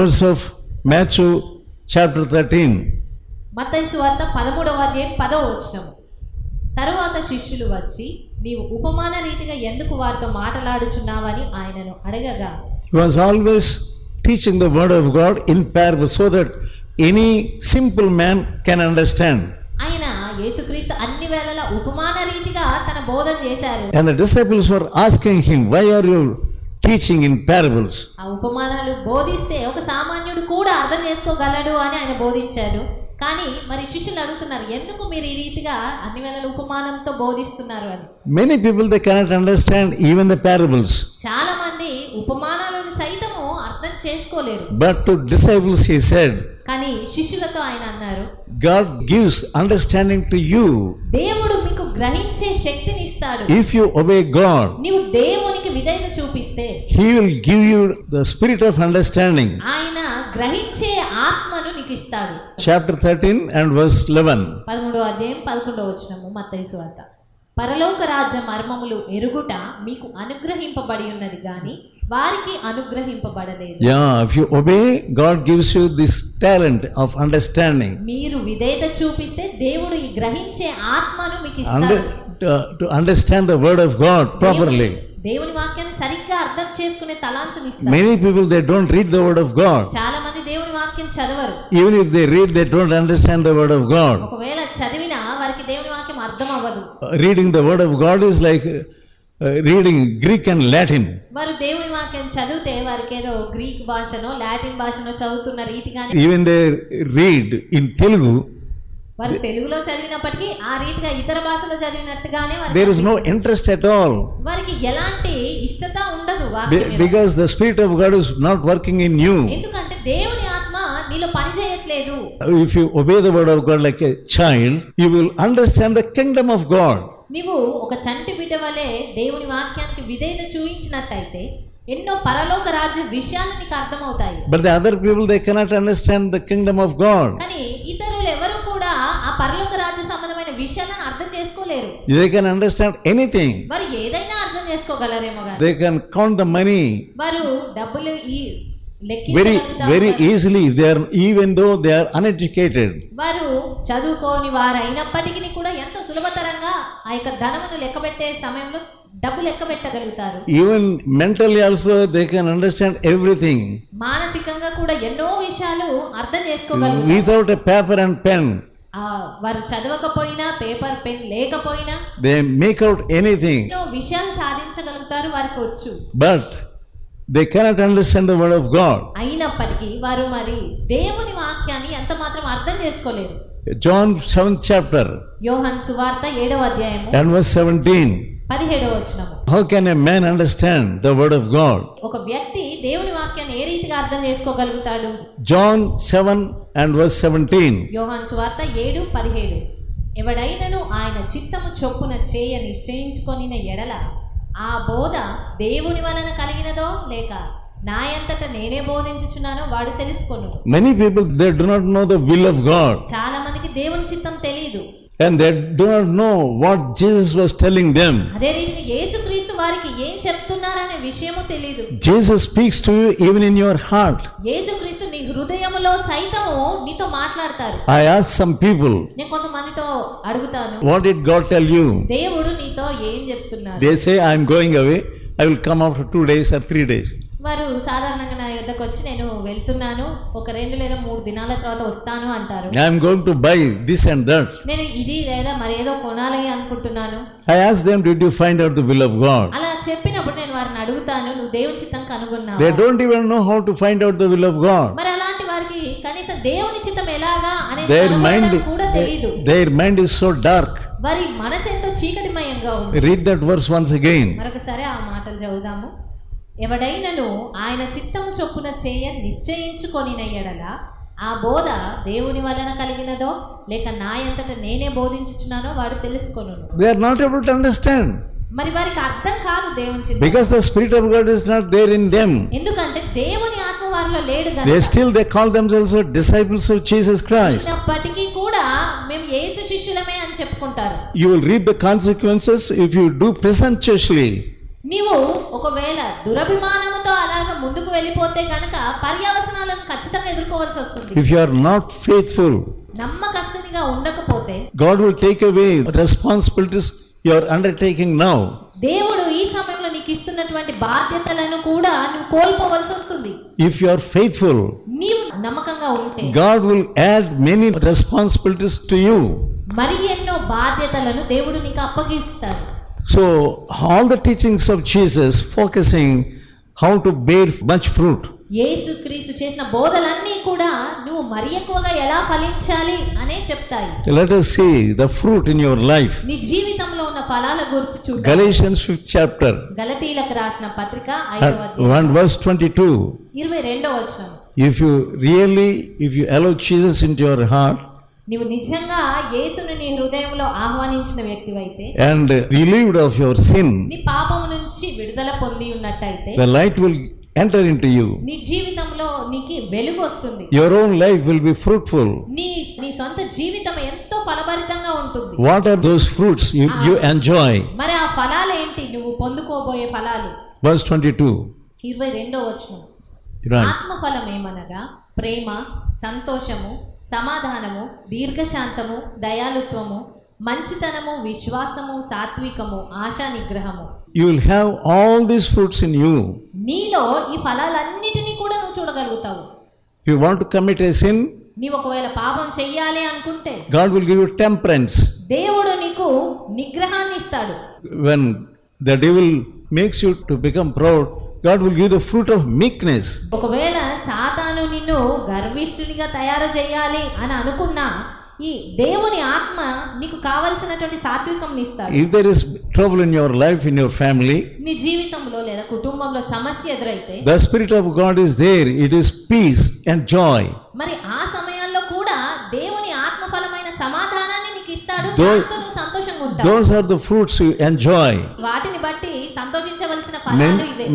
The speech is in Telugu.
Verse of Matthew chapter 13. మత్తయి సువార్త పదమూడవ అధ్యాయం పదవ వచనం తరువాత శిష్యులు వచ్చి నీవు ఉపమాన రీతిగా ఎందుకు వారితో మాటలాడుచున్నావని ఆయనను అడగగా He was always teaching the word of God in parables so that any simple man can understand. ఆయన యేసుక్రీస్తు అన్ని వేళల ఉపమాన రీతిగా తన బోధన చేశారు And the disciples were asking him, Why are you teaching in parables? ఆ ఉపమానాలు బోధిస్తే ఒక సామాన్యుడు కూడా అర్థం చేసుకోగలడు అని ఆయన బోధించారు కానీ మరి శిష్యులు అడుగుతున్నారు ఎందుకు మీరు ఈ రీతిగా అన్ని వేళల ఉపమానంతో బోధిస్తున్నారు అని Many people they cannot understand even the parables. చాలా మంది ఉపమానాలను సైతము అర్థం చేసుకోలేరు But to disciples he said, కానీ శిష్యులతో ఆయన అన్నారు God gives understanding to you దేవుడు మీకు గ్రహించే శక్తిని ఇస్తాడు if you obey God. నీవు విధేయత చూపిస్తే he will give you the spirit of understanding ఆయన గ్రహించే ఆత్మను మీకు ఇస్తాడు. చాప్టర్ 13 అండ్ వర్స్ 11 13వ అధ్యాయం 11వ వచనము మత్తయి సువార్త. పరలోక రాజ్య మర్మములు ఎరుగుట మీకు అనుగ్రహింపబడి ఉన్నది గాని వారికి అనుగ్రహింపబడలేదు. Yeah if you obey God gives you this talent of understanding మీరు విదేత చూపిస్తే దేవుడు ఈ గ్రహించే ఆత్మను మీకు ఇస్తాడు. To understand the word of God properly దేవుని వాక్యాన్ని సరిగ్గా అర్థం చేసుకునే తలాంతుని ఇస్తాడు Many people they don't read the word of God. చాలా మంది దేవుని వాక్యం చదవరు Even if they read, they don't understand the word of God. ఒకవేళ చదివినా వారికి దేవుని వాక్యం అర్థం అవ్వదు Uh, word of God is like uh, uh, reading Greek and Latin. వారు దేవుని వాక్యం చదివితే వారికి ఏదో గ్రీక్ భాషనో లాటిన్ భాషనో చదువుతున్న రీతిగానే Even they read in Telugu, వారు తెలుగులో చదివినప్పటికీ ఆ రీతిగా ఇతర భాషలో చదివినట్టుగానే దేర్ నో ఇంట్రెస్ట్ వారికి ఎలాంటి ఇష్టత ఉండదు because the spirit of God is working in you ఎందుకంటే దేవుని ఆత్మ నీలో పని if you obey the word like child you will kingdom of God నీవు ఒక చంటి వలె దేవుని వాక్యానికి విధేయత చూపించినట్టయితే ఎన్నో పరలోక రాజ్య విషయాలు అర్థమవుతాయి. But the other people they cannot the kingdom of God కానీ దే కెన్ అండర్స్టాండ్ ఎనీథింగ్ మరి ఏదైనా అర్థం చేసుకోగలరేమో they can count the money వారు డబ్బులు ఈ very very easily they are even though they are uneducated వారు చదువుకోని వారైనప్పటికీ కూడా ఎంత సులభతరంగా ఆ యొక్క ధనమును లెక్కపెట్టే సమయంలో డబ్బు లెక్క even mentally also they can understand everything మానసికంగా కూడా ఎన్నో విషయాలు అర్థం చేసుకోగలరు without a paper and pen వారు చదవకపోయినా పేపర్ పెన్ లేకపోయినా దే మేక్ అవుట్ ఎనీథింగ్ విషయాలు సాధించగలుగుతారు వారికి వచ్చు. But they cannot understand the word of God అయినప్పటికీ వారు మరి దేవుని వాక్యాన్ని ఎంత మాత్రం అర్థం చేసుకోలేదు జాన్ సెవెన్ చాప్టర్ యోహన్ సువార్త ఏడవ అధ్యాయం టెన్ వర్స్ సెవెంటీన్ పదిహేడవ వచ్చిన how can a man understand the word of God ఒక వ్యక్తి దేవుని వాక్యాన్ని ఏ రీతిగా అర్థం చేసుకోగలుగుతాడు? John 7 and verse 17. యోహాన్ సువార్త ఏడు పదిహేడు. ఎవడైనను ఆయన చిత్తము చొప్పున చేయ నిశ్చయించుకొనిన ఎడల ఆ బోధ దేవుని వలన కలిగినదో లేక నా ఎంతట నేనే బోధించుచున్నానో వాడు తెలుసుకొను. Many people they do not know the will of God. చాలా మందికి దేవుని చిత్తం తెలియదు. And they do not know what Jesus was telling them. అదే రీతిగా యేసుక్రీస్తు వారికి ఏం అనే విషయము తెలియదు Jesus speaks to you even in your heart యేసుక్రీస్తు నీ హృదయములో సైతము నీతో మాట్లాడతారు. ఐ ఆస్ సమ్ పీపుల్ నేను కొంతమందితో అడుగుతాను. What did God tell you దేవుడు నీతో ఏం చెప్తున్నాడు they say I am going away I will come after 2 days or 3 days వారు సాధారణంగా నా యొద్దకు వచ్చి నేను వెళ్తున్నాను ఒక రెండు లేదా మూడు దినాల తర్వాత వస్తాను అంటారు I am going to buy this and that. నేను ఇది లేదా మరేదో కొనాలి అనుకుంటున్నాను I asked them, Did you find out the will of God? అలా చెప్పినప్పుడు నేను వారిని అడుగుతాను నువ్వు దేవుని చిత్తం కనుగొన్నావు They don't even know how to find out the will of God. మరి అలాంటి వారికి కనీసం దేవుని చిత్తం ఎలాగా అనేది Their mind, కనుగొనడం కూడా తెలియదు their mind is so dark. వారి మనసు ఎంతో చీకటిమయంగా ఉంది Read that verse once again. మరొకసారి ఆ మాటలు చదువుదాము ఎవడైనను ఆయన చిత్తము చొప్పున చేయ నిశ్చయించుకొని నయ్యడలా ఆ బోధ దేవుని వలన కలిగినదో లేక నా ఎంతట నేనే బోధించుచున్నానో వాడు తెలుసుకొను దే ఆర్ నాట్ ఎబుల్ మరి వారికి అర్థం కాదు దేవుని చిత్తం. The spirit there in them ఎందుకంటే దేవుని ఆత్మ వారిలో లేడు కదా still they call themselves disciples of Jesus అప్పటికీ కూడా మేము యేసు శిష్యులమే అని చెప్పుకుంటారు. You reap the consequences if you do presumptuously నీవు ఒకవేళ దురభిమానముతో అలాగ ముందుకు వెళ్ళిపోతే గనక పర్యవసనాలను ఖచ్చితంగా ఎదుర్కోవాల్సి వస్తుంది If you are not faithful, నమ్మకస్తునిగా ఉండకపోతే God will take away responsibilities you are undertaking now. దేవుడు ఈ సమయంలో నీకు ఇస్తున్నటువంటి బాధ్యతలను కూడా నువ్వు కోల్పోవలసి వస్తుంది If you are faithful, నీవు నమ్మకంగా ఉంటే God will add many responsibilities to you. మరి ఎన్నో బాధ్యతలను దేవుడు నీకు అప్పగిస్తాడు So, all the teachings of Jesus focusing how to bear much fruit. యేసుక్రీస్తు చేసిన బోధలన్నీ కూడా నువ్వు మరి ఎక్కువగా ఎలా ఫలించాలి అనే చెప్తాయి Let us see the fruit in your life. నీ జీవితంలో ఉన్న ఫలాల గురించి చూద్దాం Galatians 5th chapter, గలతీలకు రాసిన పత్రిక ఐదవ at అధ్యాయం 1 verse 22. ఇరవై రెండో వచనం If you really, if you allow Jesus into your heart నీవు నిజంగా యేసును నీ హృదయంలో ఆహ్వానించిన వ్యక్తివైతే and relieved of your sin, నీ పాపము నుంచి విడుదల పొంది ఉన్నట్టయితే the light will enter into you. నీ జీవితంలో నీకు వెలుగు వస్తుంది Your own life will be fruitful. నీ నీ సొంత జీవితం ఎంతో ఫలభరితంగా ఉంటుంది What are those fruits you, you enjoy? మరి ఆ ఫలాలు ఏంటి నువ్వు పొందుకోబోయే ఫలాలు Verse 22. ఇరవై రెండో వచనం Right. ఆత్మఫలం ఏమనగా ప్రేమ సంతోషము సమాధానము దీర్ఘశాంతము దయాలుత్వము మంచితనము విశ్వాసము సాత్వికము ఆశా నిగ్రహము. You will have all this fruits in you నీలో ఈ ఫలాలన్నిటిని కూడా నువ్వు చూడగలుగుతావు. You want to commit a sin నీ ఒకవేళ పాపం చేయాలి అనుకుంటే God will give you temperance దేవుడు నీకు నిగ్రహాన్ని ఇస్తాడు. When the devil makes you to become proud God will give the fruit of meekness. ఒకవేళ సాతాను నిన్ను గర్విష్ఠునిగా తయారు చేయాలి అని అనుకున్నా ఈ దేవుని ఆత్మ నీకు కావలసినటువంటి సాత్వికం ఇస్తాడు If there is trouble in your life, in your family, నీ జీవితంలో లేదా కుటుంబంలో సమస్య ఎదురైతే the Spirit of God is there. It is peace and joy. మరి ఆ సమయాల్లో కూడా దేవుని ఆత్మఫలమైన సమాధానాన్ని నీకు ఇస్తాడు దాంతో నువ్వు సంతోషంగా ఉంటావు Those are the fruits you enjoy. వాటిని బట్టి సంతోషించవలసిన ఫలాలు ఇవే